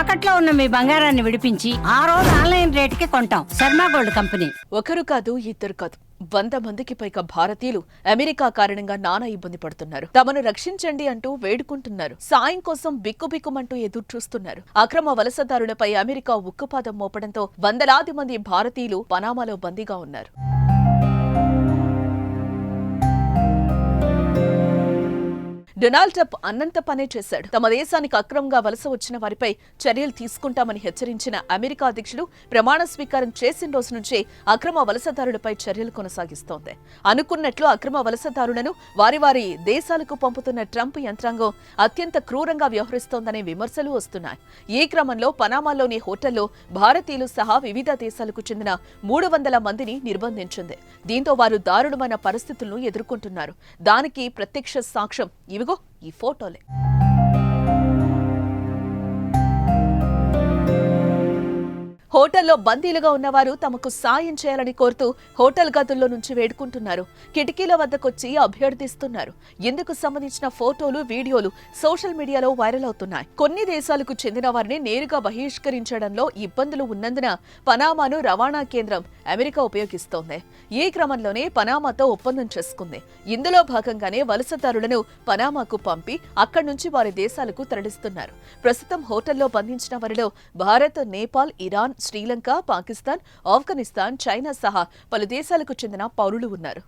తాకట్లో ఉన్న మీ బంగారాన్ని విడిపించి ఆ రోజు ఆన్లైన్ రేటుకి కొంటాం. Sharma gold company. ఒకరు కాదు ఇద్దరు కాదు. వంద మందికి పైగా భారతీయులు అమెరికా కారణంగా నానా ఇబ్బంది పడుతున్నారు. తమను రక్షించండి అంటూ వేడుకుంటున్నారు. సాయం కోసం బిక్కుబిక్కుమంటూ ఎదురు చూస్తున్నారు. అక్రమ వలసదారులపై అమెరికా ఉక్కుపాదం మోపడంతో వందలాది మంది భారతీయులు పనామాలో బందీగా ఉన్నారు. డొనాల్డ్ ట్రంప్ అన్నంత పనే చేశాడు. తమ దేశానికి అక్రమంగా వలస వచ్చిన వారిపై చర్యలు తీసుకుంటామని హెచ్చరించిన అమెరికా అధ్యక్షుడు ప్రమాణ స్వీకారం చేసిన రోజు నుంచే అక్రమ వలసదారులపై చర్యలు కొనసాగిస్తోంది. అనుకున్నట్లు అక్రమ వలసదారులను వారి వారి దేశాలకు పంపుతున్న ట్రంప్ యంత్రాంగం అత్యంత క్రూరంగా వ్యవహరిస్తోందనే విమర్శలు వస్తున్నాయి. ఈ క్రమంలో పనామాలోని హోటల్లో భారతీయులు సహా వివిధ దేశాలకు చెందిన మూడు వందల మందిని నిర్బంధించింది. దీంతో వారు దారుణమైన పరిస్థితులను ఎదుర్కొంటున్నారు. దానికి ప్రత్యక్ష సాక్ష్యం ఇవిగో ఈ ఫోటోలే. హోటల్లో బందీలుగా ఉన్నవారు తమకు సాయం చేయాలని కోరుతూ హోటల్ గదుల్లో నుంచి వేడుకుంటున్నారు. కిటికీల వద్దకొచ్చి అభ్యర్థిస్తున్నారు. ఇందుకు సంబంధించిన ఫోటోలు వీడియోలు సోషల్ మీడియాలో వైరల్ అవుతున్నాయి. కొన్ని దేశాలకు చెందిన వారిని నేరుగా బహిష్కరించడంలో ఇబ్బందులు ఉన్నందున పనామాను రవాణా కేంద్రం అమెరికా ఉపయోగిస్తోంది. ఈ క్రమంలోనే పనామాతో ఒప్పందం చేసుకుంది. ఇందులో భాగంగానే వలసదారులను పనామాకు పంపి అక్కడి నుంచి వారి దేశాలకు తరలిస్తున్నారు. ప్రస్తుతం హోటల్లో బంధించిన వారిలో భారత్ నేపాల్ ఇరాన్ శ్రీలంక పాకిస్తాన్ ఆఫ్ఘనిస్తాన్ చైనా సహా పలు దేశాలకు చెందిన పౌరులు ఉన్నారు.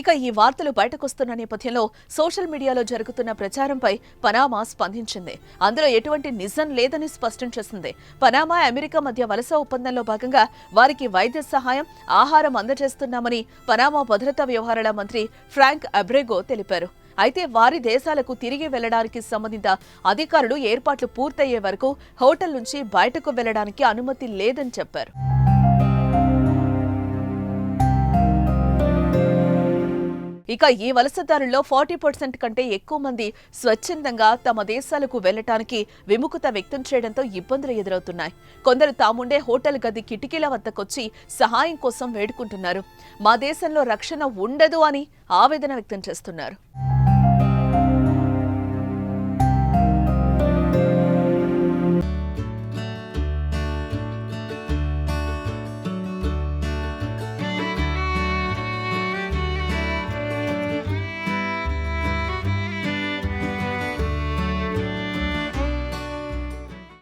ఇక ఈ వార్తలు బయటకొస్తున్న నేపథ్యంలో సోషల్ మీడియాలో జరుగుతున్న ప్రచారంపై పనామా స్పందించింది. అందులో ఎటువంటి నిజం లేదని స్పష్టం చేసింది. పనామా అమెరికా మధ్య వలస ఒప్పందంలో భాగంగా వారికి వైద్య సహాయం ఆహారం అందజేస్తున్నామని పనామా భద్రతా వ్యవహారాల మంత్రి ఫ్రాంక్ అబ్రెగో తెలిపారు. అయితే వారి దేశాలకు తిరిగి వెళ్ళడానికి సంబంధిత అధికారులు ఏర్పాట్లు పూర్తయ్యే వరకు హోటల్ నుంచి బయటకు వెళ్ళడానికి అనుమతి లేదని చెప్పారు. ఇక ఈ వలసదారుల్లో ఫార్టీ పర్సెంట్ కంటే ఎక్కువ మంది స్వచ్ఛందంగా తమ దేశాలకు వెళ్ళటానికి విముఖత వ్యక్తం చేయడంతో ఇబ్బందులు ఎదురవుతున్నాయి. కొందరు తాముండే హోటల్ గది కిటికీల వద్దకొచ్చి సహాయం కోసం వేడుకుంటున్నారు. మా దేశంలో రక్షణ ఉండదు అని ఆవేదన వ్యక్తం చేస్తున్నారు.